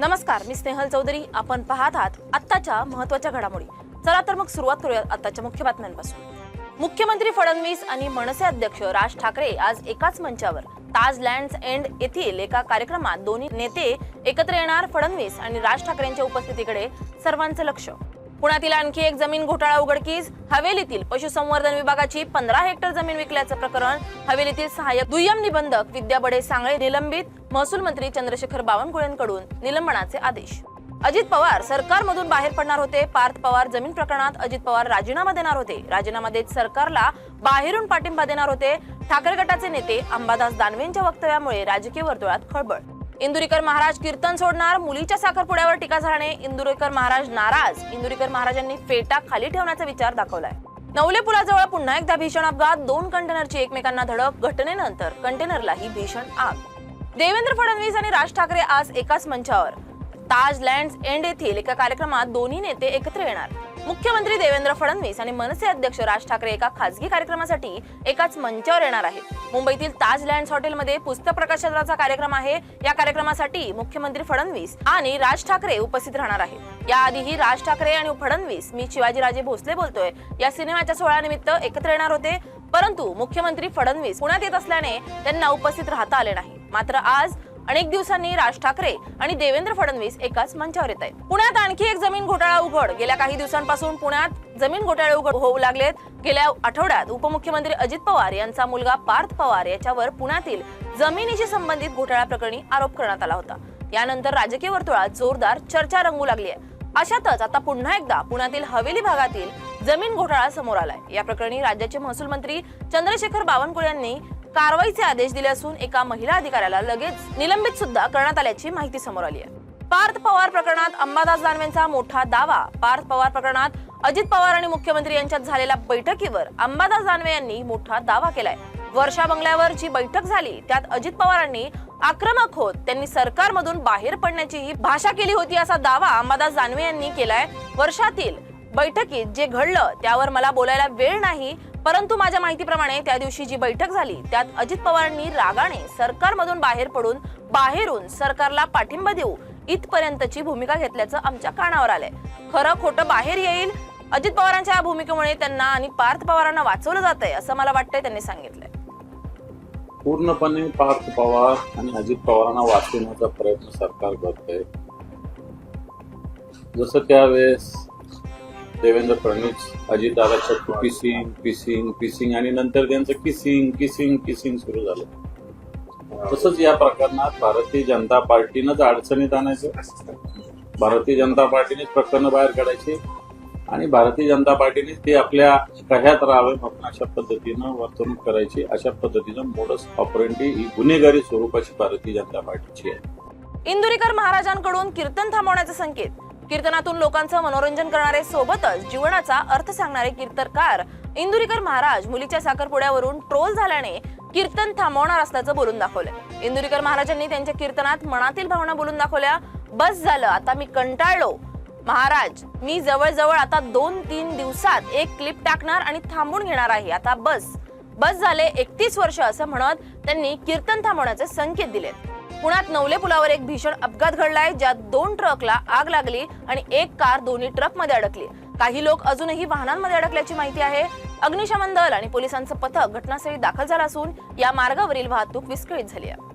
नमस्कार मी स्नेहल चौधरी. आपण पाहत आहात आत्ताच्या महत्त्वाच्या घडामोडी. चला तर मग सुरुवात करूया आत्ताच्या मुख्य बातम्यांपासून. मुख्यमंत्री फडणवीस आणि मनसे अध्यक्ष राज ठाकरे आज एकाच मंचावर. ताज लँड्स एंड येथील एका कार्यक्रमात दोन्ही नेते एकत्र येणार फडणवीस आणि राज ठाकरेंच्या उपस्थितीकडे सर्वांचं लक्ष. पुण्यातील आणखी एक जमीन घोटाळा उघडकीस हवेलीतील पशुसंवर्धन विभागाची पंधरा हेक्टर जमीन विकल्याचं प्रकरण हवेलीतील सहाय्यक दुय्यम निबंधक विद्या बडे सांगळे निलंबित महसूल मंत्री चंद्रशेखर बावनकुळेंकडून निलंबनाचे आदेश. अजित पवार सरकारमधून बाहेर पडणार होते. पार्थ पवार जमीन प्रकरणात अजित पवार राजीनामा देणार होते. राजीनामा देत सरकारला बाहेरून पाठिंबा देणार होते. ठाकरे गटाचे नेते अंबादास दानवेंच्या वक्तव्यामुळे राजकीय वर्तुळात खळबळ. इंदुरीकर महाराज कीर्तन सोडणार मुलीच्या साखरपुड्यावर टीका झाल्याने इंदुरीकर महाराज नाराज. इंदुरीकर महाराजांनी फेटा खाली ठेवण्याचा विचार दाखवलाय. नवले पुलाजवळ पुन्हा एकदा भीषण अपघात. दोन कंटेनरची एकमेकांना धडक. घटनेनंतर कंटेनरलाही भीषण आग. देवेंद्र फडणवीस आणि राज ठाकरे आज एकाच मंचावर. ताज लँड्स एंड येथील एका कार्यक्रमात दोन्ही नेते एकत्र येणार. मुख्यमंत्री देवेंद्र फडणवीस आणि मनसे अध्यक्ष राज ठाकरे एका खासगी कार्यक्रमासाठी एकाच मंचावर येणार आहेत. मुंबईतील ताज लँड्स हॉटेलमध्ये पुस्तक प्रकाशनाचा कार्यक्रम आहे. या कार्यक्रमासाठी मुख्यमंत्री फडणवीस आणि राज ठाकरे उपस्थित राहणार आहेत. याआधीही राज ठाकरे आणि फडणवीस मी शिवाजीराजे भोसले बोलतोय या सिनेमाच्या सोहळ्यानिमित्त एकत्र येणार होते. परंतु मुख्यमंत्री फडणवीस पुण्यात येत असल्याने त्यांना उपस्थित राहता आले नाही. मात्र आज अनेक दिवसांनी राज ठाकरे आणि देवेंद्र फडणवीस एकाच मंचावर येत आहेत. पुण्यात आणखी एक जमीन घोटाळा उघड. गेल्या काही दिवसांपासून पुण्यात जमीन घोटाळे उघड होऊ लागलेत. गेल्या आठवड्यात उपमुख्यमंत्री अजित पवार यांचा मुलगा पार्थ पवार याच्यावर पुण्यातील जमिनीशी संबंधित घोटाळा प्रकरणी आरोप करण्यात आला होता. यानंतर राजकीय वर्तुळात जोरदार चर्चा रंगू लागली आहे. अशातच आता पुन्हा एकदा पुण्यातील हवेली भागातील जमीन घोटाळा समोर आलाय. या प्रकरणी राज्याचे महसूल मंत्री चंद्रशेखर बावनकुळे यांनी कारवाईचे आदेश दिले असून एका महिला अधिकाऱ्याला लगेच निलंबित सुद्धा करण्यात आल्याची माहिती समोर आली आहे. पार्थ पवार प्रकरणात अंबादास दानवेंचा मोठा दावा. पार्थ पवार प्रकरणात अजित पवार आणि मुख्यमंत्री यांच्यात झालेल्या बैठकीवर अंबादास दानवे यांनी मोठा दावा केलाय. वर्षा बंगल्यावर जी बैठक झाली त्यात अजित पवारांनी आक्रमक होत त्यांनी सरकारमधून बाहेर पडण्याची ही भाषा केली होती असा दावा अंबादास दानवे यांनी केलाय. वर्षातील बैठकीत जे घडलं त्यावर मला बोलायला वेळ नाही. परंतु माझ्या माहितीप्रमाणे त्या दिवशी जी बैठक झाली त्यात अजित पवारांनी रागाने सरकारमधून बाहेर पडून बाहेरून सरकारला पाठिंबा देऊ इथपर्यंतची भूमिका घेतल्याचं आमच्या कानावर आलंय. खरं खोटं बाहेर येईल अजित पवारांच्या या भूमिकेमुळे त्यांना आणि पार्थ पवारांना वाचवलं जात आहे असं मला वाटतंय त्यांनी सांगितलंय. पूर्णपणे पार्थ पवार आणि अजित पवारांना वाचवण्याचा प्रयत्न सरकार करत आहे जसं त्यावेळेस देवेंद्र फडणवीस अजितदादाच्या पिसिंग पिसिंग पिसिंग आणि नंतर त्यांचं किसिंग किसिंग किसिंग सुरू झालं. तसंच या प्रकरणात भारतीय जनता पार्टीनंच अडचणीत आणायचं भारतीय जनता पार्टीनेच प्रकरण बाहेर काढायची आणि भारतीय जनता पार्टीने ते आपल्या कह्यात राहावे म्हणून अशा पद्धतीनं वर्तणूक करायची अशा पद्धतीनं मोडस ऑपरेंटी ही गुन्हेगारी स्वरूपाची भारतीय जनता पार्टीची आहे. इंदुरीकर महाराजांकडून कीर्तन थांबवण्याचे संकेत. कीर्तनातून लोकांचं मनोरंजन करणारे सोबतच जीवनाचा अर्थ सांगणारे कीर्तनकार इंदुरीकर महाराज मुलीच्या साखरपुड्यावरून ट्रोल झाल्याने कीर्तन थांबवणार असल्याचं बोलून दाखवलं इंदुरीकर महाराजांनी त्यांच्या कीर्तनात मनातील भावना बोलून दाखवल्या बस झालं आता मी कंटाळलो. महाराज मी जवळजवळ आता दोन तीन दिवसात एक क्लिप टाकणार आणि थांबून घेणार आहे. आता बस बस झाले एकतीस वर्ष असं म्हणत त्यांनी कीर्तन थांबवण्याचे संकेत दिले पुण्यात नवले पुलावर एक भीषण अपघात घडलाय ज्यात दोन ट्रकला आग लागली आणि एक कार दोन्ही ट्रकमध्ये अडकली. काही लोक अजूनही वाहनांमध्ये अडकल्याची माहिती आहे. अग्निशमन दल आणि पोलिसांचं पथक घटनास्थळी दाखल झालं असून या मार्गावरील वाहतूक विस्कळीत झाली आहे.